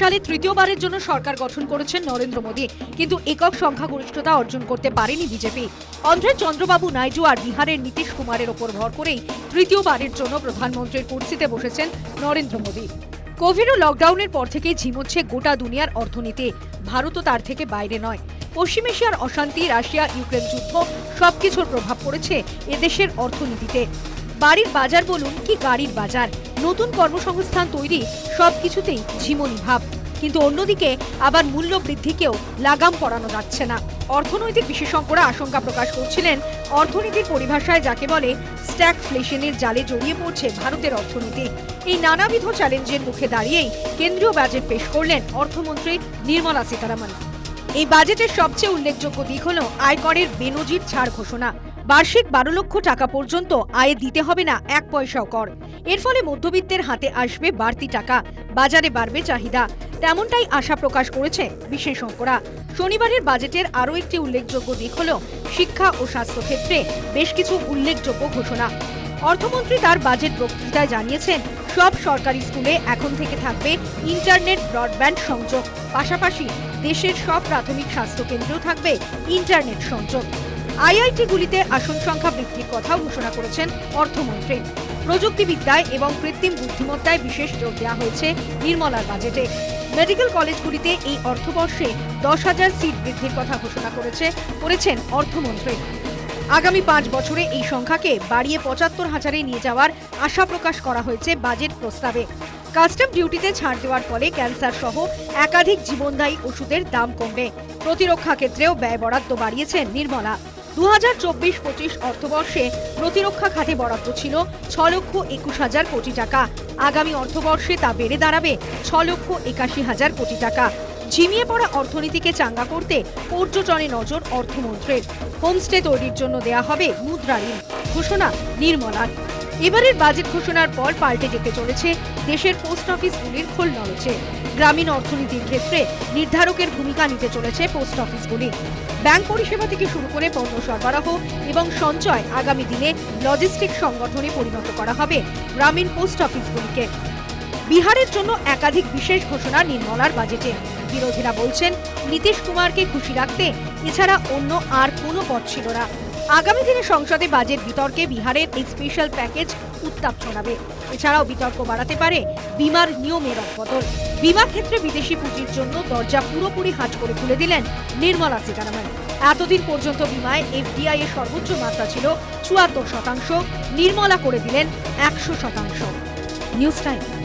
সালে তৃতীয়বারের জন্য সরকার গঠন করেছেন নরেন্দ্র মোদী। কিন্তু একক সংখ্যাগরিষ্ঠতা অর্জন করতে পারেনি বিজেপি। অন্ধ্রে চন্দ্রবাবু নাইডু আর বিহারের নীতিশ কুমারের ওপর ভর করেই তৃতীয়বারের জন্য প্রধানমন্ত্রীর কুর্সিতে বসেছেন নরেন্দ্র মোদী। কোভিড ও লকডাউনের পর থেকেই ঝিমোচ্ছে গোটা দুনিয়ার অর্থনীতি। ভারতও তার থেকে বাইরে নয়। পশ্চিম এশিয়ার অশান্তি, রাশিয়া, ইউক্রেন যুদ্ধ সবকিছুর প্রভাব পড়েছে এদেশের অর্থনীতিতে। বাড়ির বাজার বলুন কি গাড়ির বাজার? নতুন কর্মসংস্থান তৈরি, সবকিছুতেই ঝিমনি ভাব। কিন্তু অন্যদিকে আবার মূল্য বৃদ্ধিকেও লাগাম পড়ানো যাচ্ছে না। অর্থনৈতিক বিশেষজ্ঞরা আশঙ্কা প্রকাশ করছিলেন, অর্থনীতির পরিভাষায় যাকে বলে স্ট্যাগফ্লেশনের জালে জড়িয়ে পড়ছে ভারতের অর্থনীতি। এই নানাবিধ চ্যালেঞ্জের মুখে দাঁড়িয়েই কেন্দ্রীয় বাজেট পেশ করলেন অর্থমন্ত্রী নির্মলা সীতারামন। এই বাজেটের সবচেয়ে উল্লেখযোগ্য দিক হল আয়করের বেনজির ছাড় ঘোষণা। বার্ষিক বারো লক্ষ টাকা পর্যন্ত আয়ে দিতে হবে না, এক পয়সাও কর। এর ফলে মধ্যবিত্তের হাতে আসবে বাড়তি টাকা, বাজারে বাড়বে চাহিদা। তেমনটাই আশা প্রকাশ করেছে বিশেষজ্ঞরা। শনিবারের বাজেটের আরও একটি উল্লেখযোগ্য দিক হল শিক্ষা ও স্বাস্থ্য ক্ষেত্রে বেশ কিছু উল্লেখযোগ্য ঘোষণা। অর্থমন্ত্রী তার বাজেট বক্তৃতায় জানিয়েছেন, সব সরকারি স্কুলে এখন থেকে থাকবে ইন্টারনেট ব্রডব্যান্ড সংযোগ। পাশাপাশি দেশের সব প্রাথমিক স্বাস্থ্য কেন্দ্রেও থাকবে ইন্টারনেট সংযোগ। আইআইটিগুলিতে আসন সংখ্যা বৃদ্ধির কথাও ঘোষণা করেছেন অর্থমন্ত্রী। প্রযুক্তিবিদ্যায় এবং কৃত্রিম বুদ্ধিমত্তায় বিশেষ জোর দেওয়া হয়েছে নির্মলার বাজেটে। মেডিকেল কলেজগুলিতে এই অর্থবর্ষে দশ হাজার সিট বৃদ্ধির কথা ঘোষণা করেছে, করেছেন অর্থমন্ত্রী। আগামী পাঁচ বছরে এই সংখ্যাকে বাড়িয়ে পঁচাত্তর হাজারে নিয়ে যাওয়ার আশা প্রকাশ করা হয়েছে বাজেট প্রস্তাবে। কাস্টম ডিউটিতে ছাড় দেওয়ার ফলে ক্যান্সার সহ একাধিক জীবনদায়ী ওষুধের দাম কমবে। প্রতিরক্ষা ক্ষেত্রেও ব্যয় বরাদ্দ বাড়িয়েছেন নির্মলা। দু চব্বিশ পঁচিশ অর্থবর্ষে প্রতিরক্ষা খাতে বরাদ্দ ছিল ছ লক্ষ একুশ হাজার কোটি টাকা। আগামী অর্থবর্ষে তা বেড়ে দাঁড়াবে ছ লক্ষ একাশি হাজার কোটি টাকা। ঝিমিয়ে পড়া অর্থনীতিকে চাঙ্গা করতে পর্যটনে নজর অর্থমন্ত্রীর। হোমস্টে তৈরির জন্য দেয়া হবে মুদ্রা ঋণ ঘোষণা নির্মলার। এবারের বাজেট ঘোষণার পর পাল্টে যেতে চলেছে দেশের পোস্ট অফিসগুলির খোল নড়েছে গ্রামীণ অর্থনীতির ক্ষেত্রে নির্ধারকের ভূমিকা নিতে চলেছে পোস্ট অফিসগুলি। ব্যাংক পরিষেবা থেকে শুরু করে পণ্য সরবরাহ এবং সঞ্চয় আগামী দিনে লজিস্টিক সংগঠনে পরিণত করা হবে গ্রামীণ পোস্ট অফিসগুলিকে। বিহারের জন্য একাধিক বিশেষ ঘোষণা নির্মলার বাজেটে। বিরোধীরা বলছেন, নীতিশ কুমারকে খুশি রাখতে এছাড়া অন্য আর কোনো পথ ছিল না। আগামী দিনে সংসদে বাজেট বিতর্কে বিহারের এই স্পেশাল প্যাকেজ উত্তাপ ছড়াবে। এছাড়াও বিতর্ক বাড়াতে পারে বিমার নিয়মের অবদল বিমা ক্ষেত্রে বিদেশি পুঁজির জন্য দরজা পুরোপুরি হাট করে খুলে দিলেন নির্মলা সীতারামন। এতদিন পর্যন্ত বিমায় এফডিআই এর সর্বোচ্চ মাত্রা ছিল চুয়াত্তর শতাংশ, নির্মলা করে দিলেন একশো শতাংশ। News time.